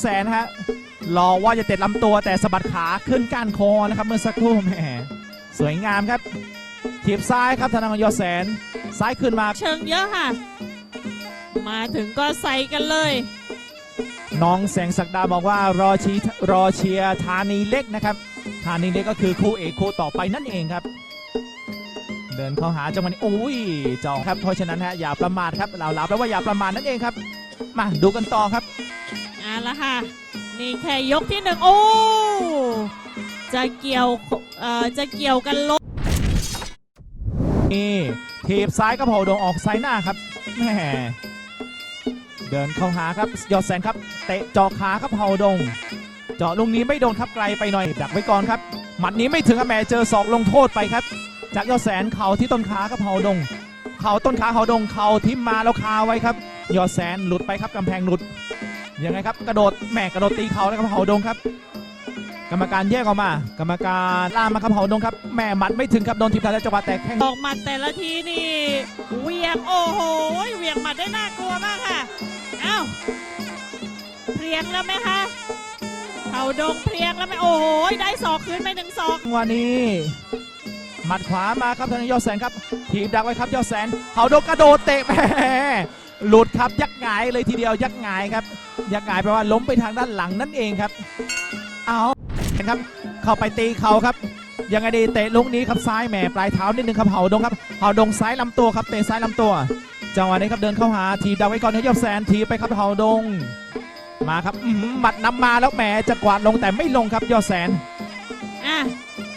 แสนฮะรอว่าจะเตะลำตัวแต่สะบัดขาขึ้นก้านคอนะครับเมื่อสักครู่แหมสวยงามครับทีบซ้ายครับธนาคารยอดแสน ซ้ายขึ้นมาเชิงเยอะค่ะ มาถึงก็ใส่กันเลย น้องแสงศักดาบอกว่ารอชีรอเชียร์ธานีเล็กนะครับธานีเล็กก็คือคู่เอกคู่ต่อไปนั่นเองครับ เดินเข้าหาจังหวะนี้โอ้ยจองครับเพราะฉะนั้นฮะอย่าประมาทครับเราลาแปลว่าอย่าประมาทนั่นเองครับ มาดูกันต่อครับเอาละค่ะ นี่แค่ยกที่หนึ่งโอ้ จะเกี่ยวเอ่อจะเกี่ยวกันลบนี่ทีบซ้ายก็เผาโดงออกซ้ายหน้าครับแหมเดินเข้าหาครับยอดแสนครับ เตะเจาะขาครับเผาดง เจาะลูกนี้ไม่โดนครับไกลไปหน่อย ดักไว้ก่อนครับ หมัดนี้ไม่ถึงครับแหมเจอศอกลงโทษไปครับ จากยอดแสนเข่าที่ต้นขาครับเผาดง เข่าต้นขาเผาดงเข่าทิ่มมาแล้วคาไว้ครับ ยอดแสนหลุดไปครับกำแพงหลุดยังไงครับกระโดดแหมกระโดดตีเข่าแล้วครับเผาดงครับ กรรมการแยกออกมา กรรมการล่ามมาครับเผาดงครับแหมหมัดไม่ถึงครับโดนทีมทางแล้วจังหวะแตกแข้งออกหมัดแต่ละทีนี่เหวียงโอ้โหเหวียงหมัดได้น่ากลัวมากค่ะเอ้าเพรียงแล้วไหมคะเขาดงเพรียงแล้วไหมโอ้โหได้ศอกคืนไปหนึ่งศอกจังหวะนี้หมัดขวามาครับทางยอดแสนครับถีบดักไว้ครับยอดแสนเขาโดนกระโดดเตะแหม หลุดครับยักหงายเลยทีเดียวยักหงายครับ ยักหงายแปลว่าล้มไปทางด้านหลังนั่นเองครับ เอาเห็นครับ เข้าไปตีเขาครับ ยังไงดีเตะลูกนี้ครับซ้ายแหมปลายเท้านิดนึงครับเห่าดงครับเห่าดงซ้ายลำตัวครับเตะซ้ายลำตัวจังหวะนี้ครับเดินเข้าหาทีดักไว้ก่อนให้ยอดแสนทีไปครับเห่าดง มาครับอื้อหือหมัดนำมาแล้วแหมจะกวาดลงแต่ไม่ลงครับยอดแสนอะ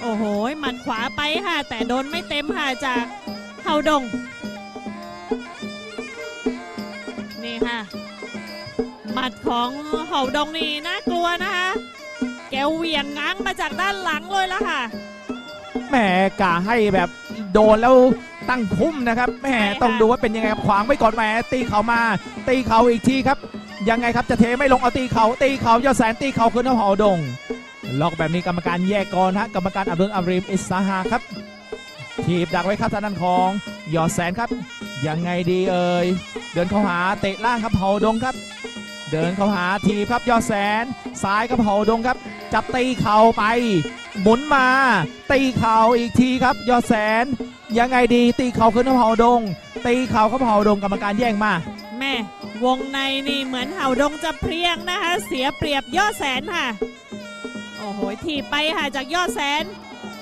โอ้โหหมัดขวาไปค่ะ แต่โดนไม่เต็มค่ะจากเฮาดง มัดของเฮาดงนี่น่ากลัวนะคะ แกเหวี่ยงง้างมาจากด้านหลังเลยละค่ะ แหมกาให้แบบโดนแล้วตั้งพุ่มนะครับแหมใช่ค่ะ ต้องดูว่าเป็นยังไงครับขวางไว้ก่อนแหมตีเข่ามา ตีเข่าอีกทีครับ ยังไงครับจะเทไม่ลงเอาตีเข่าตีเข่ายอดแสนตีเข่าคืนน้ำหอดง ล็อกแบบนี้กรรมการแยกก่อนฮะกรรมการอับดุลอาริมอิสาฮาครับทีบดักไว้ครับทางด้านของยอดแสนครับ ยังไงดีเอ่ยเดินเข้าหาเตะล่างครับเผาดงครับ เดินเข้าหาทีครับยอดแสนซ้ายครับเผาดงครับ จับตีเข่าไป หมุนมา ตีเข่าอีกทีครับ ยอดแสน ยังไงดีตีเข่าขึ้นน้ำเผาดง ตีเข่าครับเผาดงกรรมการแย่งมาแม่วงในนี่เหมือนเห่าดงจะเพรียงนะคะ เสียเปรียบยอดแสนค่ะ โอ้โหทีไปค่ะจากยอดแสน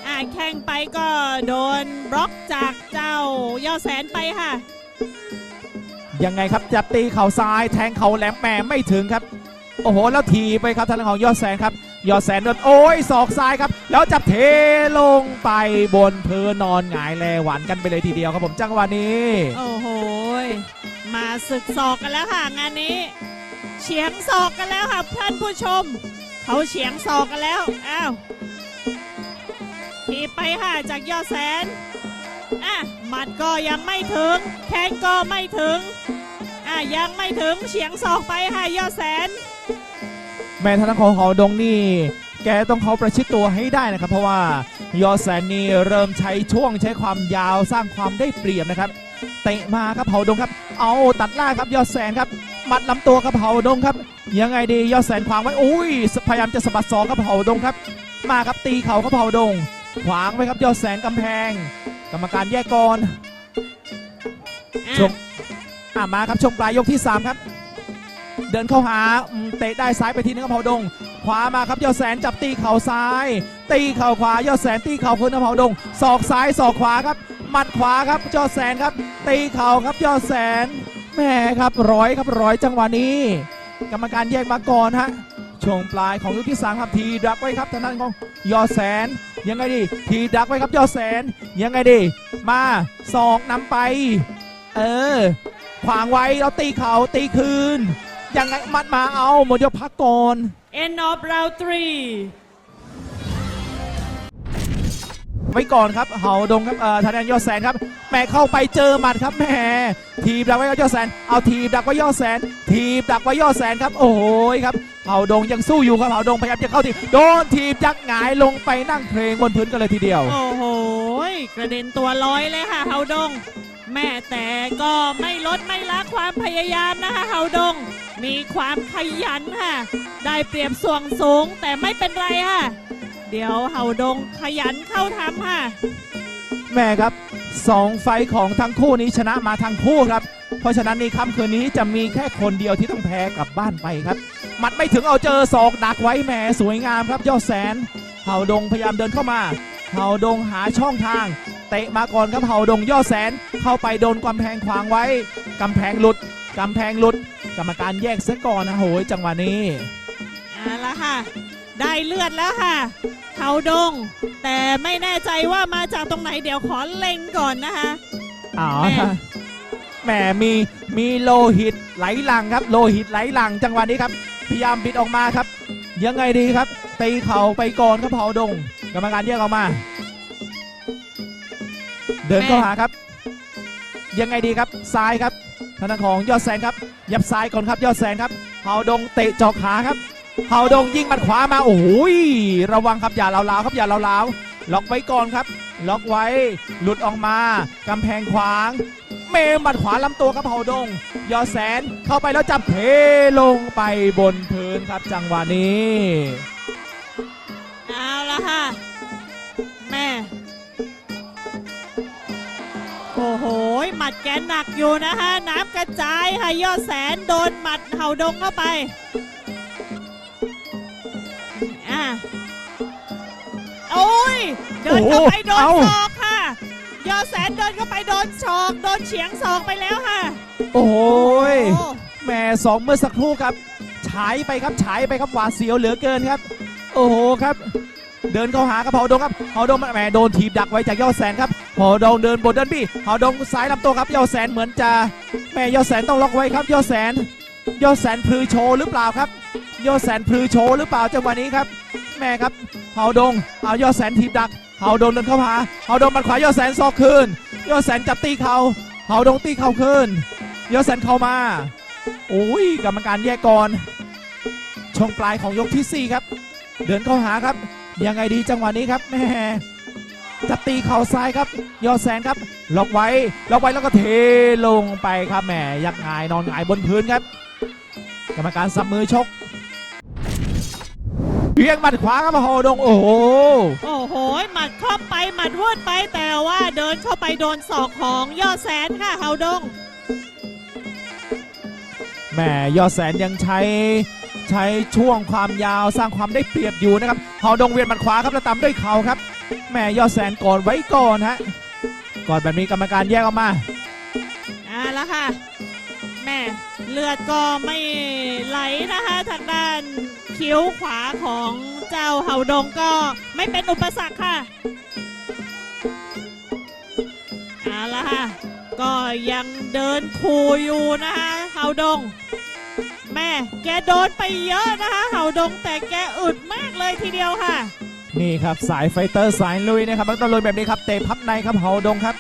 อ่าแข้งไปก็โดนบล็อกจากเจ้ายอดแสนไปค่ะ ยังไงครับจับตีเข่าซ้ายแทงเข่าแหลมแหมไม่ถึงครับ โอ้โห แล้วทีไปครับทางของยอดแสนครับ ยอดแสนโดนโอ้ยศอกซ้ายครับ แล้วจับเทลงไปบนพื้นนอนหงายแลหวานกันไปเลยทีเดียวครับผมจังหวะนี้ โอ้โหยมาศึกศอกกันแล้วค่ะงานนี้เฉียงศอกกันแล้วค่ะท่านผู้ชม เขาเฉียงศอกกันแล้วอ้าวทีไปค่ะจากยอดแสนอะหมัดก็ยังไม่ถึง แข้งก็ไม่ถึงอะยังไม่ถึงเฉียงศอกไปค่ะยอดแสน แม่ทางด้านของหอดงนี่ แกต้องเขาประชิดตัวให้ได้นะครับ เพราะว่ายอดแสนนี่เริ่มใช้ช่วงใช้ความยาวสร้างความได้เปรียบนะครับเตะมาครับเผาดงครับ เอาตัดล่างครับยอดแสนครับมัดลำตัวครับเผาดงครับ ยังไงดียอดแสนขวางไว้อุ้ยพยายามจะสะบัดศอกครับเผาดงครับ มาครับตีเข่าครับเผาดง ขวางไว้ครับยอดแสนกำแพง กรรมการแยกก่อน ชงมาครับชงปลายยกที่ 3 ครับ เดินเข้าหาเตะได้ซ้ายไปทีนึงครับเผาดง ขวามาครับยอดแสนจับตีเข่าซ้าย ตีเข่าขวายอดแสนตีเข่าคืนครับเผาดงศอกซ้ายศอกขวาครับหมัดขวาครับยอดแสนครับ ตีเข่าครับยอดแสนแม่ครับร้อยครับร้อยจังหวะนี้ กรรมการแยกมาก่อนฮะช่วงปลายของยกที่สามครับทีดักไว้ครับทางด้านของยอดแสนยังไงดี ทีดักไว้ครับยอดแสนยังไงดี มาศอกนำไป เออ ขวางไว้แล้วตีเขาตีคืน ยังไงมัดมาเอาหมดยกพักก่อน end of round three ไว้ก่อนครับเห่าดงครับเอ่อทางด้านยอดแสนครับแหม่เข้าไปเจอหมัดครับแหม่ทีบดักไว้ยอดแสน เอาทีบดักไว้ยอดแสน ทีบดักไว้ยอดแสนครับ โอ้โหครับเห่าดงยังสู้อยู่ครับเห่าดงพยายามจะเข้าทีบโดนทีบยักหงายลงไปนั่งเพลงบนพื้นกันเลยทีเดียว โอ้โหยกระเด็นตัวลอยเลยค่ะเฮาดง แม่แต่ก็ไม่ลดไม่ละความพยายามนะคะเฮาดง มีความขยันค่ะ ได้เปรียบส่วงสูงแต่ไม่เป็นไรค่ะ เดี๋ยวเห่าดงขยันเข้าทำค่ะ แม่ครับสองไฟของทั้งคู่นี้ชนะมาทั้งคู่ครับ เพราะฉะนั้นในค่ำคืนนี้จะมีแค่คนเดียวที่ต้องแพ้กลับบ้านไปครับมัดไม่ถึงเอาเจอศอกดักไว้แหมสวยงามครับยอดแสนเห่าดงพยายามเดินเข้ามาเห่าดงหาช่องทาง เตะมาก่อนครับเห่าดงยอดแสนเข้าไปโดนกำแพงขวางไว้กำแพงหลุดกำแพงหลุด กรรมการแยกซะก่อนนะโหยจังหวะนี้เอาละค่ะ ได้เลือดแล้วค่ะเห่าดง แต่ไม่แน่ใจว่ามาจากตรงไหนเดี๋ยวขอเล็งก่อนนะคะอ๋อแม่แหมมีมีโลหิตไหลหลังครับ โลหิตไหลหลังจังหวะนี้ครับ พยายามบิดออกมาครับ ยังไงดีครับตีเข่าไปก่อนครับเผาดง กรรมการแยกออกมา เดินเข้าหาครับ ยังไงดีครับซ้ายครับทางของยอดแสนครับ ยับซ้ายก่อนครับยอดแสนครับเผาดงเตะจอกขาครับเผาดงยิงมัดขวามาโอ้โหยระวังครับอย่าเลาๆครับอย่าเลาๆล็อกไว้ก่อนครับ ล็อกไว้หลุดออกมากำแพงขวาง เมหมัดขวาลำตัวครับเผาดง ยอดแสนเข้าไปแล้วจับเทลงไปบนพื้นครับจังหวะนี้เอาละค่ะ โอ้โห หมัดแกหนักอยู่นะคะน้ำกระจายค่ะยอดแสนโดนหมัดเห่าดงเข้าไป อะ โอ้ย เดินเข้าไปโดนโอ้โหศอกค่ะ ยอดแสนเดินเข้าไปโดนศอก โดนเฉียงศอกไปแล้วค่ะ โอ้โหยโอ้แหม่สองเมื่อสักครู่ครับ ฉายไปครับ ฉายไปครับ หวาดเสียวเหลือเกินครับ โอ้โหครับ เดินเข้าหาครับเผาดงครับเผาดงแหมโดนถีบดักไว้จากยอดแสนครับเผาดงเดินบนเดินบี้เผาดงซ้ายลำตัวครับยอดแสนเหมือนจะแหม่ยอดแสนต้องล็อกไว้ครับยอดแสนยอดแสนพลือโชว์หรือเปล่าครับยอดแสนพลือโชว์หรือเปล่าจังหวะนี้ครับแม่ครับเผาดงเอายอดแสนถีบดักเผาดงเดินเข้าหาเผาดงมันขวายอดแสนซอกคืนยอดแสนจับตีเขาเผาดงตีเข่าคืนยอดแสนเข้ามาโอ้ยกรรมการแยกก่อนช่วงปลายของยกที่ 4 ครับ เดินเข้าหาครับ ยังไงดีจังหวะนี้ครับแม่จะตีเข่าซ้ายครับยอดแสนครับล็อกไว้ล็อกไว้แล้วก็เทลงไปครับแหมยักหงายนอนหงายบนพื้นครับกรรมการสับมือชกเบียงหมัดขวาครับโฮดงโอ้โหโอ้โหหมัดเข้าไปหมัดวืดไปแต่ว่าเดินเข้าไปโดนศอกของยอดแสนค่ะเฮาดงแหมยอดแสนยังใช้ ใช้ช่วงความยาวสร้างความได้เปรียบอยู่นะครับเฮาดงเวียนมัดขวาครับแล้วตามด้วยเข่าครับแหมยอดแสนก่อนไว้ก่อนฮะก่อนแบบนี้กรรมการแยกออกมาอ่าแล้วค่ะแม่เลือดก็ไม่ไหลนะคะทางด้านคิ้วขวาของเจ้าเห่าดงก็ไม่เป็นอุปสรรคค่ะเอาละค่ะก็ยังเดินคูอยู่นะคะเห่าดง แม่แกโดนไปเยอะนะคะเห่าดงแต่แกอึดมากเลยทีเดียวค่ะ นี่ครับสายไฟเตอร์สายลุยนะครับต้องลุยแบบนี้ครับเตะพับในครับเฮาดงครับ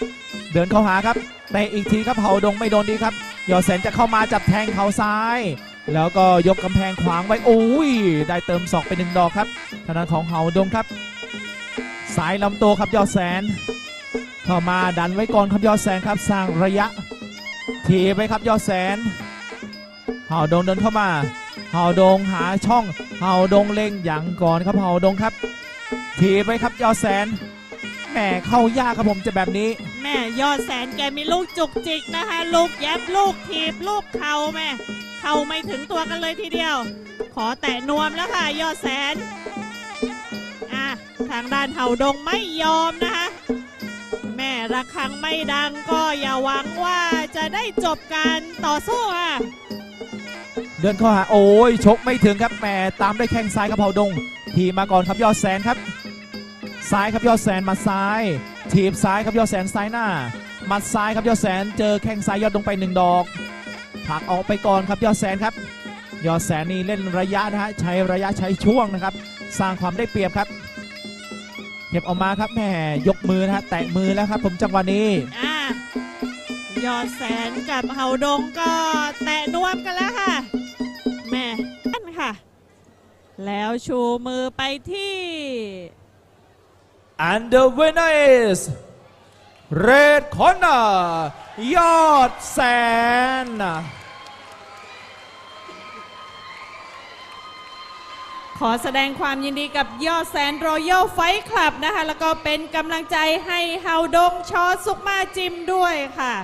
เดินเข้าหาครับเตะอีกทีครับเฮาดงไม่โดนดีครับยอดแสนจะเข้ามาจับแทงเข่าซ้าย แล้วก็ยกกำแพงขวางไว้โอ้ยได้เติมศอกไปหนึ่งดอกครับทางด้านของเฮาดงครับ สายลำตัวครับยอดแสน เข้ามาดันไว้ก่อนครับยอดแสนครับสร้างระยะทีไปครับยอดแสน เฮาดงเดินเข้ามาเฮาดงหาช่องเฮาดงเล็งอย่างก่อนครับเฮาดงครับทีไปครับยอดแสนแหมเข้ายากครับผมจะแบบนี้ แม่ยอดแสนแกมีลูกจุกจิกนะคะ ลูกแยบลูกถีบลูกเข่าแม่เข่าไม่ถึงตัวกันเลยทีเดียว ขอแตะนวมแล้วค่ะยอดแสนอะทางด้านเห่าดงไม่ยอมนะคะแม่ระฆังไม่ดังก็อย่าหวังว่าจะได้จบการต่อสู้อะ ดินเข้าหาโอ้ยชกไม่ถึงครับแหมตามด้วยแข้งซ้ายครับเผาดง ทีมาก่อนครับยอดแสนครับ ซ้ายครับยอดแสนมาซ้ายทีบซ้ายครับยอดแสนซ้ายหน้ามัดซ้ายครับยอดแสนเจอแข้งซ้ายยอดลงไปหนึ่งดอกผลักออกไปก่อนครับยอดแสนครับ ยอดแสนนี่เล่นระยะนะฮะใช้ระยะใช้ช่วงนะครับ สร้างความได้เปรียบครับเก็บออกมาครับแหมยกมือนะฮะแตะมือแล้วครับ ผมจังหวะนี้อะยอดแสนกับเห่าดงก็แตะนวมกันแล้วค่ะ แล้วชูมือไปที่ and the winner is Red Corner ยอดแสน ขอแสดงความยินดีกับยอดแสนรอยัลไฟคลับนะคะ แล้วก็เป็นกำลังใจให้เฮาดงชอสุกมาจิมด้วยค่ะ